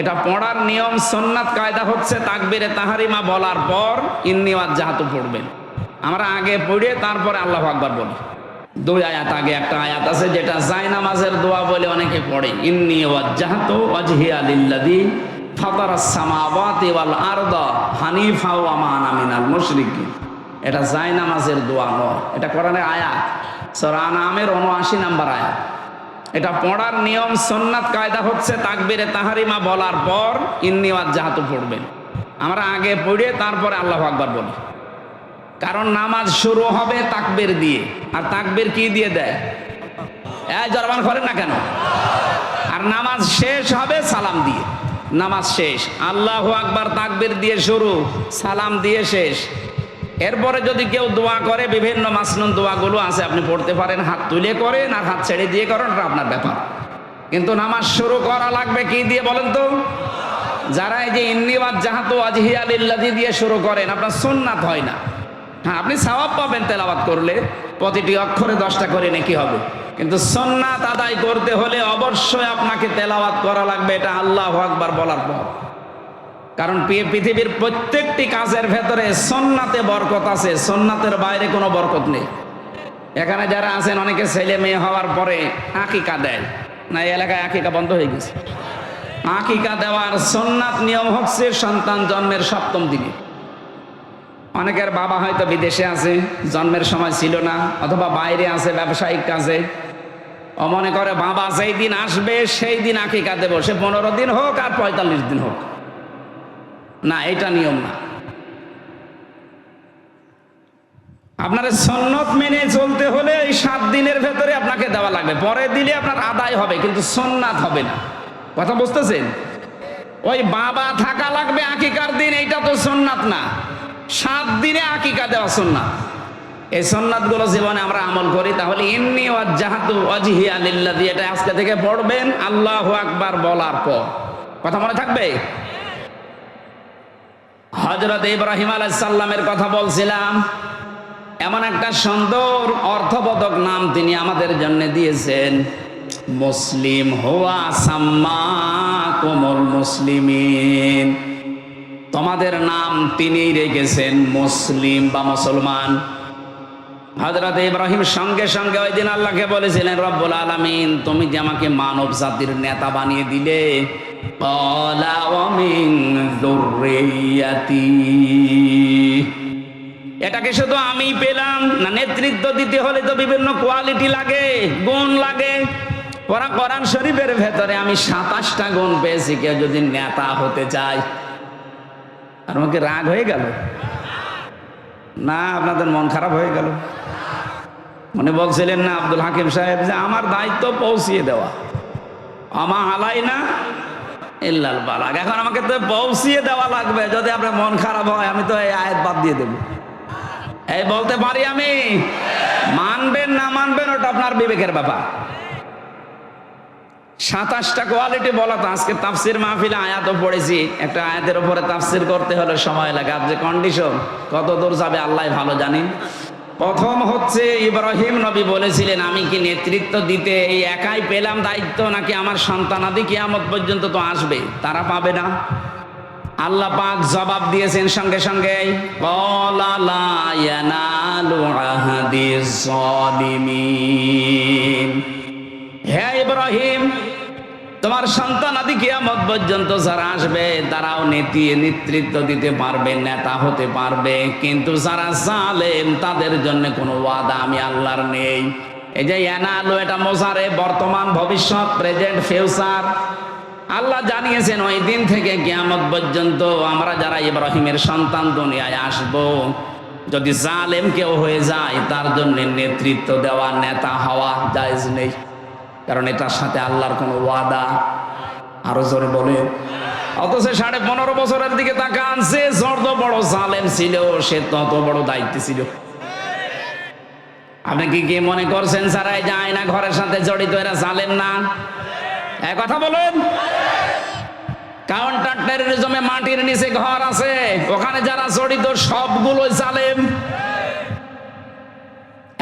এটা পড়ার নিয়ম সন্ন্যাত কায়দা হচ্ছে তাকবিরে তাহারিমা বলার পর ইন্নিওয়াজ জাহাতু পড়বেন। আমরা আগে পড়ে তারপরে আল্লাহ আকবার বলি। দুই আয়াত আগে একটা আয়াত আছে যেটা জায়নামাজের দোয়া বলে অনেকে পড়ে। ইন্নি ওয়াজ্জাহাতু ওয়াজহিয়া লিল্লাযী ফাতারাস সামাওয়াতি ওয়াল আরদা হানিফা ওয়া মা আনা মিনাল মুশরিকিন। এটা জায়নামাজের দোয়া নয়। এটা কোরআনের আয়াত। সূরা আনামের 79 নাম্বার আয়াত। এটা পড়ার নিয়ম সন্ন্যাত কায়দা হচ্ছে তাকবিরে তাহারিমা বলার পর ইন্নিওয়াজ জাহাতু পড়বেন আমরা আগে পড়ে তারপরে আল্লাহ আকবার বলি। কারণ নামাজ শুরু হবে তাকবির দিয়ে। আর তাকবির কি দিয়ে দেয়? এই জরবান করেন না কেন? আর নামাজ শেষ হবে সালাম দিয়ে। নামাজ শেষ। আল্লাহ আকবার তাকবির দিয়ে শুরু, সালাম দিয়ে শেষ। এরপরে যদি কেউ দোয়া করে, বিভিন্ন মাসনুন দোয়াগুলো আছে, আপনি পড়তে পারেন, হাত তুলে করেন আর হাত ছেড়ে দিয়ে করেন ওটা আপনার ব্যাপার। কিন্তু নামাজ শুরু করা লাগবে কি দিয়ে বলেন তো? যারা এই যে ইন্নিবাদ জাহাতু আজহিয়া লিল্লাজি দিয়ে শুরু করেন, আপনার সুন্নাত হয় না। হ্যাঁ আপনি সওয়াব পাবেন তেলাওয়াত করলে, প্রতিটি অক্ষরে দশটা করে নাকি হবে? কিন্তু সন্ন্যাত আদায় করতে হলে অবশ্যই আপনাকে তেলাওয়াত করা লাগবে, এটা আল্লাহ আকবার বলার পর। কারণ পৃথিবীর প্রত্যেকটি কাজের ভেতরে সন্নাতে বরকত আছে সন্নাতের বাইরে কোনো বরকত নেই। এখানে যারা আছেন, অনেকে ছেলে মেয়ে হওয়ার পরে আকিকা দেয়। না, এই এলাকায় আকিকা বন্ধ হয়ে গেছে। আকিকা দেওয়ার সন্ন্যাত নিয়ম হচ্ছে সন্তান জন্মের সপ্তম দিনে। অনেকের বাবা হয়তো বিদেশে আছে, জন্মের সময় ছিল না, অথবা বাইরে আছে, ব্যবসায়িক কাজে। ও মনে করে, বাবা যেই দিন আসবে, সেই দিন আকিকা দেবো। সে পনেরো দিন হোক আর পঁয়তাল্লিশ দিন হোক। না, এটা নিয়ম না। আপনার সন্নত মেনে চলতে হলে এই সাত দিনের ভেতরে আপনাকে দেওয়া লাগবে। পরে দিলে আপনার আদায় হবে, কিন্তু সন্ন্যাত হবে না। কথা বুঝতেছেন? ওই বাবা থাকা লাগবে আকিকার দিন, এইটা তো সন্ন্যাত না। সাত দিনে আকিকা দেওয়া সন্ন্যাত। এই সন্ন্যাতগুলো জীবনে আমরা আমল করি, তাহলে এমনি এটা আজকে থেকে পড়বেন আল্লাহ আকবার বলার পর। কথা মনে থাকবে? হজরত ইব্রাহিম আলাইসাল্লামের কথা বলছিলাম। এমন একটা সুন্দর অর্থবোধক নাম তিনি আমাদের জন্য দিয়েছেন। মুসলিম হোয়া সাম্মা কোমল মুসলিমিন। তোমাদের নাম তিনি রেখেছেন মুসলিম বা মুসলমান। হজরত ইব্রাহিম সঙ্গে সঙ্গে ওই দিন আল্লাহকে বলেছিলেন, রব্বুল আলামিন, তুমি যে আমাকে মানব জাতির নেতা বানিয়ে দিলে এটাকে শুধু আমি পেলাম না, নেতৃত্ব দিতে হলে তো বিভিন্ন কোয়ালিটি লাগে, গুণ লাগে। ওরা কোরআন শরীফের ভেতরে আমি সাতাশটা গুণ পেয়েছি, কেউ যদি নেতা হতে চায়। আর আমাকে রাগ হয়ে গেল? না, আপনাদের মন খারাপ হয়ে গেল। মনে বলছিলেন না আব্দুল হাকিম সাহেব যে আমার দায়িত্ব পৌঁছিয়ে দেওয়া। আমা আলাই না ইল্লাল বালাগ। এখন আমাকে তো পৌঁছিয়ে দেওয়া লাগবে, যদি আপনার মন খারাপ হয়, আমি তো এই আয়াত বাদ দিয়ে দেবো। এই বলতে পারি আমি? মানবেন না মানবেন, ওটা আপনার বিবেকের ব্যাপার। সাতাশটা কোয়ালিটি বলা তো, আজকে তাফসির মাহফিলে আয়াতও পড়েছি। একটা আয়াতের উপরে তাফসির করতে হলে সময় লাগে। আর যে কন্ডিশন কত দূর যাবে, আল্লাহ ভালো জানি প্রথম হচ্ছে ইব্রাহিম নবী বলেছিলেন, আমি কি নেতৃত্ব দিতে এই একাই পেলাম দায়িত্ব, নাকি আমার সন্তানাদি কিয়ামত পর্যন্ত তো আসবে তারা পাবে না আল্লাহ পাক জবাব দিয়েছেন সঙ্গে সঙ্গে। হে ইব্রাহিম তোমার সন্তান আদি কিয়ামত পর্যন্ত যারা আসবে, তারাও নীতি, নেতৃত্ব দিতে পারবে, নেতা হতে পারবে। কিন্তু যারা জালেম, তাদের জন্য কোনো ওয়াদা আমি আল্লাহর নেই। এই যে এনালো, এটা মোজারে, বর্তমান, ভবিষ্যৎ, প্রেজেন্ট, ফিউচার। আল্লাহ জানিয়েছেন, ওই দিন থেকে কিয়ামত পর্যন্ত আমরা যারা ইব্রাহিমের সন্তান দুনিয়ায় আসব, যদি জালেম কেউ হয়ে যায়, তার জন্য নেতৃত্ব দেওয়া, নেতা হওয়া জায়েজ নেই। কারণ এটার সাথে আল্লাহর কোনো ওয়াদা? আরও জোরে বলে অথচ সাড়ে পনেরো বছরের দিকে তাকান সে যত বড় জালেম ছিল, সে তত বড় দায়িত্ব ছিল। আপনি কি কি মনে করছেন যারা এই যায় না ঘরের সাথে জড়িত, এরা জালেম না? এক কথা বলেন। কাউন্টার টেরোরিজমে মাটির নিচে ঘর আছে, ওখানে যারা জড়িত সবগুলো জালেম।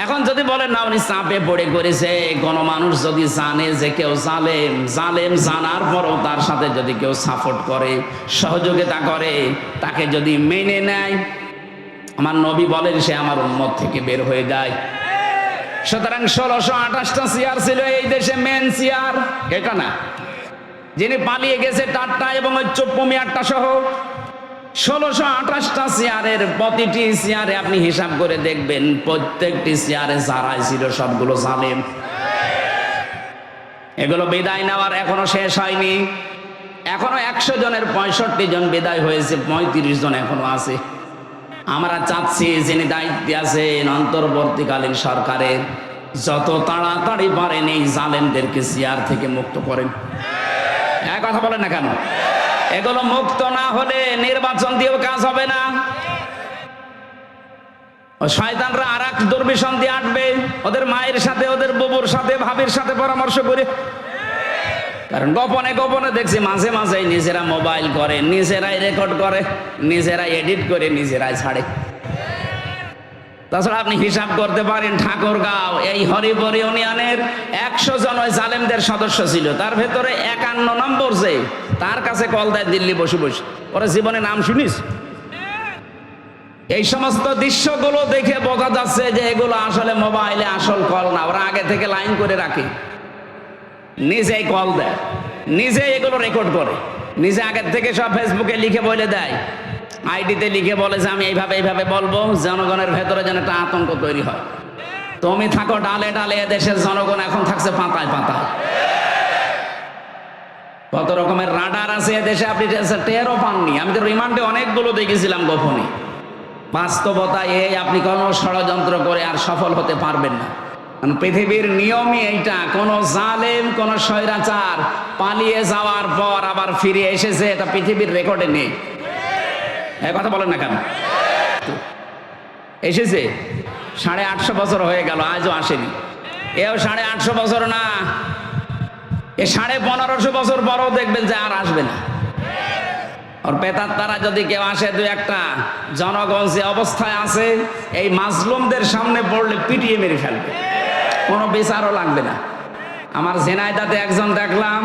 এখন যদি বলেন, না, উনি চাপে পড়ে করেছে, কোন মানুষ যদি জানে যে কেউ জালেম জালেম জানার পরও তার সাথে যদি কেউ সাপোর্ট করে, সহযোগিতা করে, তাকে যদি মেনে নেয়, আমার নবী বলেন, সে আমার উন্মত থেকে বের হয়ে যায়। সুতরাং ষোলোশো আঠাশটা চেয়ার ছিল এই দেশে মেন চেয়ার, এটা না। যিনি পালিয়ে গেছে টাট্টা এবং ওই চপ্পু মিয়ারটা সহ ষোলোশো আঠাশটা চেয়ারের প্রতিটি চেয়ারে আপনি হিসাব করে দেখবেন, প্রত্যেকটি চেয়ারে যারাই ছিল সবগুলো জালেম। এগুলো বিদায় নেওয়ার এখনও শেষ হয়নি। এখনও একশো জনের পঁয়ষট্টি জন বিদায় হয়েছে, পঁয়ত্রিশ জন এখনও আছে। আমরা চাচ্ছি যিনি দায়িত্বে আছেন অন্তর্বর্তীকালীন সরকারের, যত তাড়াতাড়ি পারেন এই জালেমদেরকে চেয়ার থেকে মুক্ত করেন। এক কথা বলেন না কেন? এগুলো মুক্ত না হলে নির্বাচন দিয়েও কাজ হবে না। শয়তানরা আর এক দুর্বিষণ দিয়ে আটবে। ওদের মায়ের সাথে, ওদের বুবুর সাথে, ভাবির সাথে পরামর্শ করে। কারণ গোপনে গোপনে দেখছি মাঝে মাঝে নিজেরা মোবাইল করে, নিজেরাই রেকর্ড করে, নিজেরাই এডিট করে, নিজেরাই ছাড়ে। তাছাড়া আপনি হিসাব করতে পারেন ঠাকুরগাঁও, এই হরিপুর ইউনিয়নের একশো জন ওই জালেমদের সদস্য ছিল। তার ভেতরে একান্ন নম্বর যে, তার কাছে কল দেয় দিল্লি বসে বসে। ওরা জীবনে নাম শুনিস? এই সমস্ত দৃশ্যগুলো দেখে বোঝা যাচ্ছে যে এগুলো আসলে মোবাইলে আসল কল না। ওরা আগে থেকে লাইন করে রাখে। নিজেই কল দেয়। নিজে এগুলো রেকর্ড করে। নিজে আগের থেকে সব ফেসবুকে লিখে বলে দেয়। আইডিতে লিখে বলে যে আমি এইভাবে এইভাবে বলব, জনগণের ভেতরে যেন একটা আতঙ্ক তৈরি হয়। তুমি থাকো ডালে ডালে দেশের জনগণ এখন থাকছে পাতায় পাতায়। কত রকমের রাডার আছে দেশে আপনি টেরও পাননি। আমি তো রিমান্ডে অনেকগুলো দেখেছিলাম গোপনে। বাস্তবতা এই, আপনি কোনো ষড়যন্ত্র করে আর সফল হতে পারবেন না। কারণ পৃথিবীর নিয়মই এইটা, কোন জালেম, কোন স্বৈরাচার পালিয়ে যাওয়ার পর আবার ফিরে এসেছে, এটা পৃথিবীর রেকর্ডে নেই। এ কথা বলেন না কেন? এসেছে, সাড়ে আটশো বছর হয়ে গেল, আজও আসেনি। এও সাড়ে আটশো বছর না, এ সাড়ে পনেরোশো বছর পরও দেখবেন যে আর আসবে না। ওর পেতার তারা যদি কেউ আসে দু একটা, জনগণ যে অবস্থায় আছে, এই মাজলুমদের সামনে পড়লে পিটিয়ে মেরে ফেলবে। কোনো বিচারও লাগবে না। আমার ঝেনাইদাতে একজন দেখলাম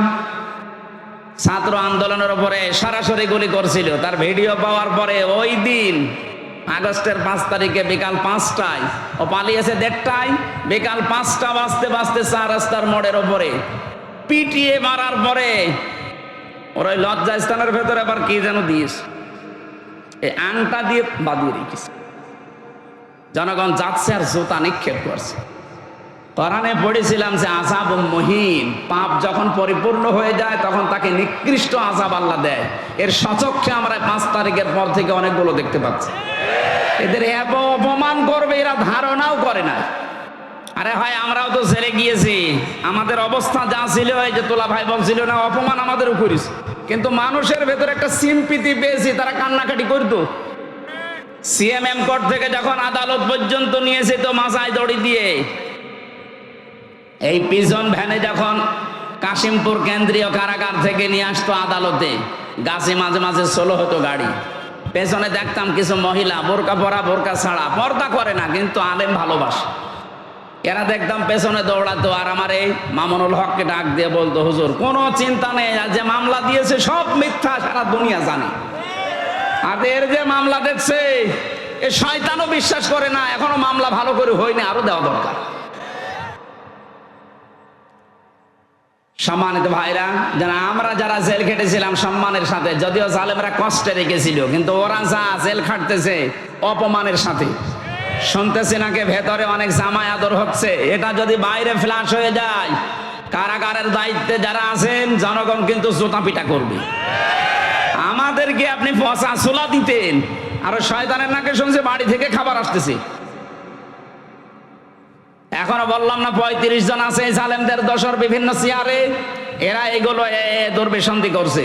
ছাত্র আন্দোলনের উপরে সরাসরি গুলি করছিল। তার ভিডিও পাওয়ার পরে ওই দিন, আগস্টের পাঁচ তারিখে বিকাল পাঁচটায়, ও পালিয়েছে দেড়টায়, বিকাল পাঁচটা বাজতে বাজতে চার রাস্তার মোড়ের ওপরে পিটিয়ে মারার পরে ওর ওই লজ্জা স্থানের ভেতরে আবার কি যেন দিয়েছে। এই আংটা দিয়ে বাঁধিয়ে রেখেছে। জনগণ যাচ্ছে আর জুতা নিক্ষেপ করছে। কোরআনে পড়েছিলাম যে আজাব মহিন, পাপ যখন পরিপূর্ণ হয়ে যায় তখন তাকে নিকৃষ্ট আজাব আল্লাহ দেয়। এর সচক্ষে আমরা পাঁচ তারিখের পর থেকে অনেকগুলো দেখতে পাচ্ছি। এদের এত অপমান করবে, এরা ধারণাও করে না। আরে হয়, আমরাও তো ছেড়ে গিয়েছি। আমাদের অবস্থা যা ছিল এই যে তোলা ভাই বলছিল না, অপমান আমাদের করিস কিন্তু মানুষের ভেতরে একটা সিম্পিতি পেয়েছি, তারা কান্নাকাটি করতো। সিএমএম কোর্ট থেকে যখন আদালত পর্যন্ত নিয়েছে তো মাসায় দড়ি দিয়ে এই পিজন ভ্যানে যখন কাশিমপুর কেন্দ্রীয় কারাগার থেকে নিয়ে আসতো আদালতে, গাছে মাঝে মাঝে সোলো হতো গাড়ি। পেছনে দেখতাম কিছু মহিলা, বোরকা পরা, বোরকা ছাড়া, পর্দা করে না, কিন্তু আলেম ভালোবাসে। এরা দেখতাম পেছনে দৌড়াতো, আর আমার এই মামুনুল হককে ডাক দিয়ে বলতো, হুজুর, কোনো চিন্তা নেই যে মামলা দিয়েছে সব মিথ্যা, সারা দুনিয়া জানে। আর এর যে মামলা দেখছে, এ শয়তানও বিশ্বাস করে না, এখনও মামলা ভালো করে হয়নি আরও দেওয়া দরকার। সম্মানিত ভাইরা, যারা আমরা যারা জেল খেটেছিলাম সম্মানের সাথে, যদিও জালেমরা কষ্টে রেখেছিল, কিন্তু ওরা যা জেল খাটতেছে অপমানের সাথে। শুনতেছি নাকি ভেতরে অনেক জামাই আদর হচ্ছে, এটা যদি বাইরে ফ্ল্যাশ হয়ে যায়, কারাগারের দায়িত্বে যারা আছেন, জনগণ কিন্তু জোতা পিটা করবে। আমাদেরকে আপনি পচা ছোলা দিতেন, আর শয়তানের নাকে শুনছে বাড়ি থেকে খাবার আসতেছে। এখনও বললাম না, পঁয়ত্রিশ জন আছে জালেমদের দশর বিভিন্ন চেয়ারে এরা এগুলো এ করছে।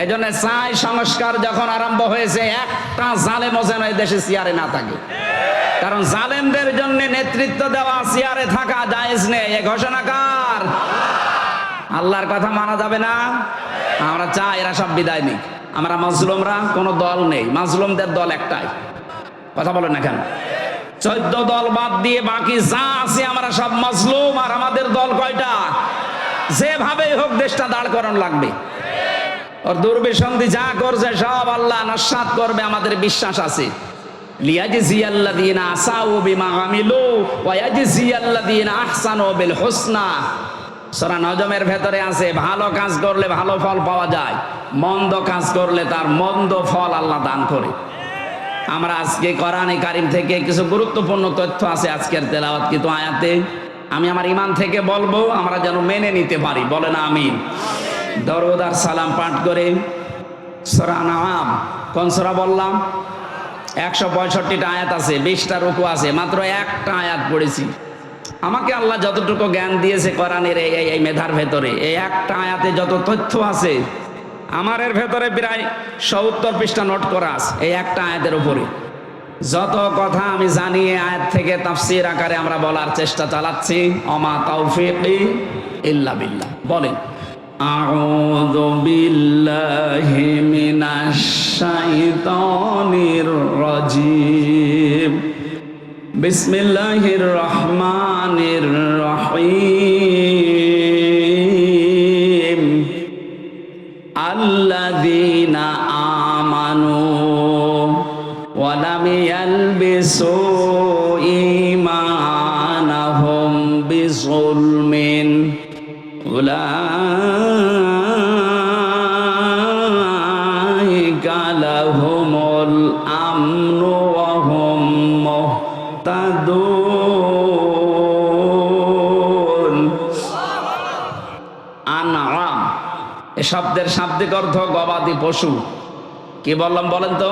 এই জন্য চাই সংস্কার যখন আরম্ভ হয়েছে, একটা জালেমও যেন এই দেশে চেয়ারে না থাকে। কারণ জালেমদের জন্য নেতৃত্ব দেওয়া চেয়ারে থাকা জায়েজ নেই। এ ঘোষণা কার? আল্লাহর কথা মানা যাবে না? আমরা চাই এরা সব বিদায় নিক। আমরা মাজলুমরা কোনো দল নেই। মাজলুমদের দল একটাই। কথা বলেন না কেন? চোদ্দ দল বাদ দিয়ে বাকি যা আছে আমরা সব মজলুম আর আমাদের দল কয়টা? যেভাবে হোক দেশটা দাঁড় করানো লাগবে। ওর দুর্বিসন্ধি যা করছে সব আল্লাহ নস্বাত করবে, আমাদের বিশ্বাস আছে। ভেতরে আছে, ভালো কাজ করলে ভালো ফল পাওয়া যায়, মন্দ কাজ করলে তার মন্দ ফল আল্লাহ দান করে। আমরা আজকে কোরআনে কারিম থেকে কিছু গুরুত্বপূর্ণ তথ্য আছে আজকের তেলাওয়াত কিন্তু আয়াতে। আমি আমার ইমান থেকে বলব, আমরা যেন মেনে নিতে পারি। বলেন আমিন। দরুদ আর সালাম পাঠ করে সরা নাম কোন সরা বললাম? একশো পঁয়ষট্টিটা আয়াত আছে, বিশটা রুকু আছে, মাত্র একটা আয়াত পড়েছি। আমাকে আল্লাহ যতটুকু জ্ঞান দিয়েছে কোরআনের এই- এই মেধার ভেতরে, এই একটা আয়াতে যত তথ্য আছে আমার এর ভেতরে প্রায় সত্তর পৃষ্ঠা নোট করা আছে এই একটা আয়াতের উপরে যত কথা আমি জানি এই আয়াত থেকে তাফসির আকারে আমরা বলার চেষ্টা চালাচ্ছি অমা তাওফিকি ইল্লা বিল্লাহ বলেন أعوذ بالله من الشيطان الرجيم بسم الله الرحمن الرحيم الذين آمنوا ولم يلبسوا শাব্দিক অর্থ গবাদি পশু। কি বললাম বলেন তো?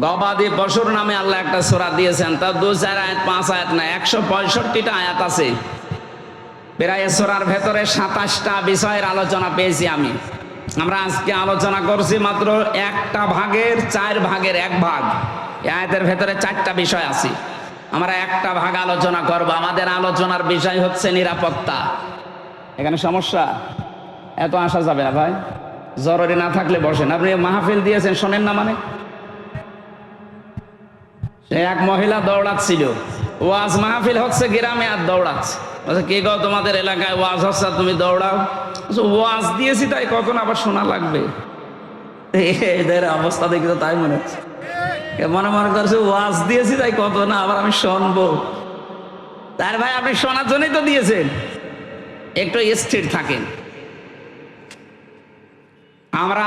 গবাদি পশুর নামে আল্লাহ একটা সূরা দিয়েছেন। তার দু চার আয়াত, পাঁচ আয়াত না, একশো পঁয়ষট্টিটা আয়াত আছে। প্রায় সূরার ভেতরে সাতাশটা বিষয়ের আলোচনা পেয়েছি আমি। আমরা আজকে আলোচনা করছি মাত্র একটা ভাগের, চার ভাগের এক ভাগ। আয়াতের ভেতরে চারটা বিষয় আছে। আমরা একটা ভাগ আলোচনা করব। আমাদের আলোচনার বিষয় হচ্ছে নিরাপত্তা। এখানে সমস্যা? এত আসা যাবে না ভাই। জরুরি না থাকলে বসেন। আপনি মাহফিল দিয়েছেন, শোনেন না মানে? এক মহিলা দৌড়াচ্ছিল। ওয়াজ মাহফিল হচ্ছে গ্রামে আর দৌড়াচ্ছে। কে গো তোমাদের এলাকায় ওয়াজ হচ্ছে তুমি দৌড়াও? ওয়াজ দিয়েছি তাই কখন আবার শোনা লাগবে? এদের অবস্থা দেখে তো তাই মনে হচ্ছে। মনে মনে করছে, ওয়াজ দিয়েছি তাই কত না আবার আমি শুনব? তার ভাই, আপনি শোনার জন্যই তো দিয়েছেন। একটু স্থির থাকেন। আমরা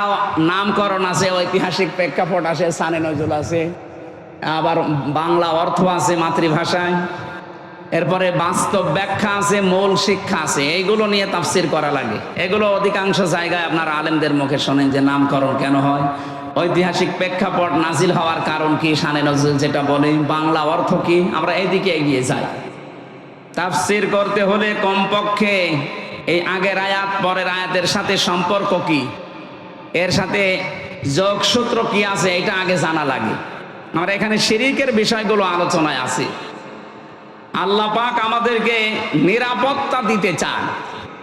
নামকরণ আছে, ঐতিহাসিক প্রেক্ষাপট আছে, সানে নজরুল আছে, আবার বাংলা অর্থ আছে মাতৃভাষায়। এরপরে বাস্তব ব্যাখ্যা আছে, মূল শিক্ষা আছে, এইগুলো নিয়ে তাফসির করা লাগে। এগুলো অধিকাংশ জায়গায় আপনার আলেমদের মুখে শোনেন যে নামকরণ কেন হয়। ঐতিহাসিক প্রেক্ষাপট নাজিল হওয়ার কারণ কি, সানে নজরুল যেটা বলে, বাংলা অর্থ কি, আমরা এইদিকে এগিয়ে যাই। তাফসির করতে হলে কমপক্ষে এই আগের আয়াত, পরের আয়াতের সাথে সম্পর্ক কি? এর সাথে যোগসূত্র কি আছে এটা আগে জানা লাগে। আমরা এখানে শিরিকের বিষয়গুলো আলোচনায় আছে। আল্লাহ পাক আমাদেরকে নিরাপত্তা দিতে চান।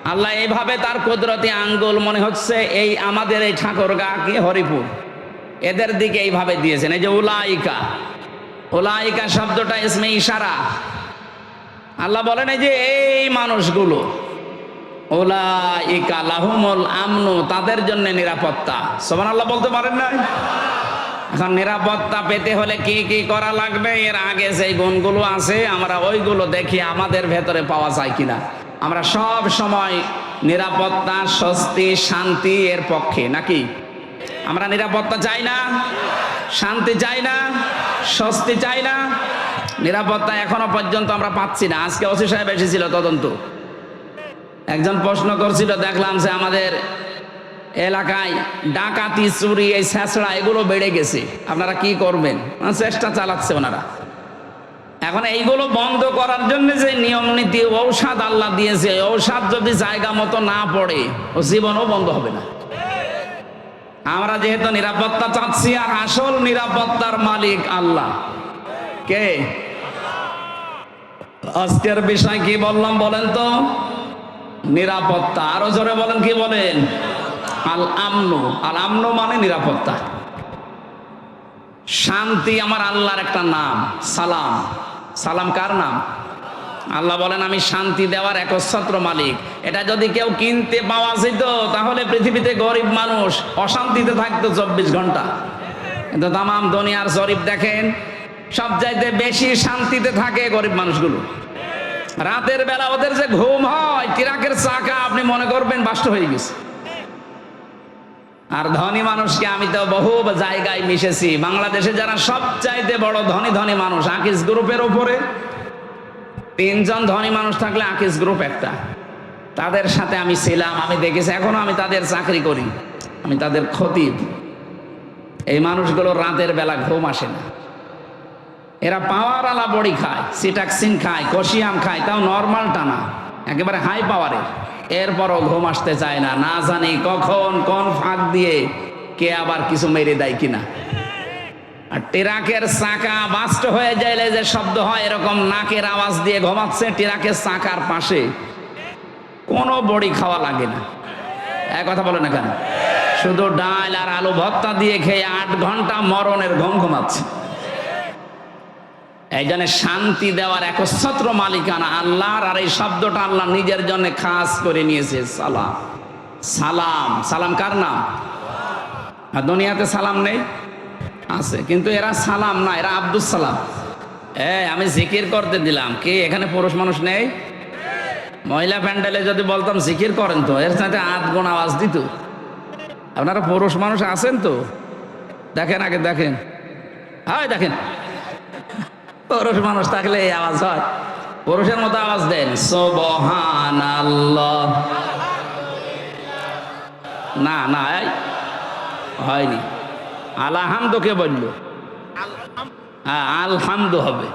আল্লাহ এভাবে তার কুদরতি আঙ্গুল মনে হচ্ছে এই আমাদের এই ঠাকুরগা কি হরিপুর। এদের দিকে এইভাবে দিয়েছেন। এই যে উলাইকা। উলাইকা শব্দটা ইসমে ইশারা। আল্লাহ বলেন এই যে এই মানুষগুলো ওলা ইকা লাহুমুল আমনু, তাদের জন্য নিরাপত্তা। সোমান আল্লাহ বলতে পারেন না এখন নিরাপত্তা পেতে হলে কি কি করা লাগবে? এর আগে যেই গুণগুলো আছে, আমরা ওইগুলো দেখি আমাদের ভেতরে পাওয়া যায় কিনা। আমরা সব সময় নিরাপত্তা, স্বস্তি, শান্তি এর পক্ষে, নাকি? আমরা নিরাপত্তা চাই না? শান্তি চাই না? স্বস্তি চাই না? নিরাপত্তা এখনও পর্যন্ত আমরা পাচ্ছি না। আজকে ওসি সাহেব এসেছিল তদন্ত। একজন প্রশ্ন করছিল, দেখলাম যে আমাদের এলাকায় ডাকাতি, চুরি, এই ছেঁচড়া, এগুলো বেড়ে গেছে। আপনারা কি করবেন? চেষ্টা চালাচ্ছে ওনারা। এখন এইগুলো বন্ধ করার জন্য যে নিয়ম, নীতি, ঔষধ আল্লাহ দিয়েছে ঔষধ যদি জায়গা মতো না পড়ে, ও জীবনও বন্ধ হবে না। আমরা যেহেতু নিরাপত্তা চাচ্ছি, আর আসল নিরাপত্তার মালিক আল্লাহ। কে? আজকের বিষয় কি বললাম বলেন তো? নিরাপত্তা। আরও জোরে বলেন, কি বলেন? আল আমনু। আল আমনু মানে নিরাপত্তা। শান্তি আমার আল্লাহর একটা নাম, সালাম। সালাম কার নাম? আল্লাহ বলেন, আমি শান্তি দেওয়ার একচ্ছত্র মালিক। এটা যদি কেউ কিনতে পাওয়া যেত, তাহলে পৃথিবীতে গরিব মানুষ অশান্তিতে থাকতো চব্বিশ ঘণ্টা। কিন্তু তামাম দুনিয়ার জরিপ দেখেন সব চাইতে বেশি শান্তিতে থাকে গরিব মানুষগুলো। রাতের বেলা ওদের যে ঘুম হয় তিরাকের চাকা, আপনি মনে করবেন বাষ্ট হয়ে গেছে। আর ধনী মানুষকে আমি তো বহু জায়গায় মিশেছি। বাংলাদেশে যারা সবচাইতে বড় ধনী ধনী মানুষ, আকিস গ্রুপের ওপরে তিনজন ধনী মানুষ থাকলে আকিস গ্রুপ একটা। তাদের সাথে আমি ছিলাম, আমি দেখেছি, এখনও আমি তাদের চাকরি করি। আমি তাদের খতিব। এই মানুষগুলো রাতের বেলা ঘুম আসে না। এরা পাওয়ার আলা বড়ি খায়, সিটাক্সিন খায় কষিয়াম খায়, তাও নর্মাল টানা একেবারে হাই পাওয়ারের এরপরও ঘুম আসতে চায় না না জানি কখন কোন ফাঁক দিয়ে কে আবার কিছু মেরে দেয় কিনা। আর টেরাকের চাকা বাস্ট হয়ে যাইলে যে শব্দ হয়, এরকম নাকের আওয়াজ দিয়ে ঘুমাচ্ছে টেরাকের চাকার পাশে। কোনো বড়ি খাওয়া লাগে না। এক কথা বলে না কেন? শুধু ডাল আর আলু ভত্তা দিয়ে খেয়ে আট ঘণ্টা মরণের ঘুম ঘুমাচ্ছে। এই শান্তি দেওয়ার একচ্ছত্র মালিকানা আল্লাহর, আর এই শব্দটা আল্লাহ নিজের জন্য খাস করে নিয়েছে। সালাম। সালাম। সালাম কার নাম? আর দুনিয়াতে সালাম নেই? আছে। কিন্তু এরা সালাম না, এরা আব্দুল সালাম। এ, আমি জিকির করতে দিলাম। কি, এখানে পুরুষ মানুষ নেই? মহিলা প্যান্ডেলে যদি বলতাম জিকির করেন তো, এর সাথে আধ গুণ আওয়াজ দিত। আপনারা পুরুষ মানুষ আছেন তো? দেখেন আগে, দেখেন। হয় দেখেন। পুরুষ মানুষ থাকলে এই আওয়াজ হয়। পুরুষের মতো আওয়াজ দেন। সোবহান আল্লাহ না না হয়নি। আলাহামদু কে বলল? হ্যাঁ আলহামদু হবে।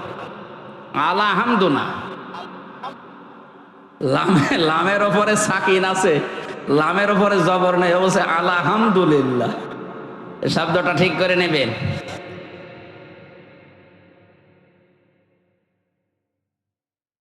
আলাহামদু না। লামে, লামের ওপরে সাকিন আছে। লামের ওপরে জবর নেই। অবশ্যই আলহামদুলিল্লাহ। শব্দটা ঠিক করে নেবেন।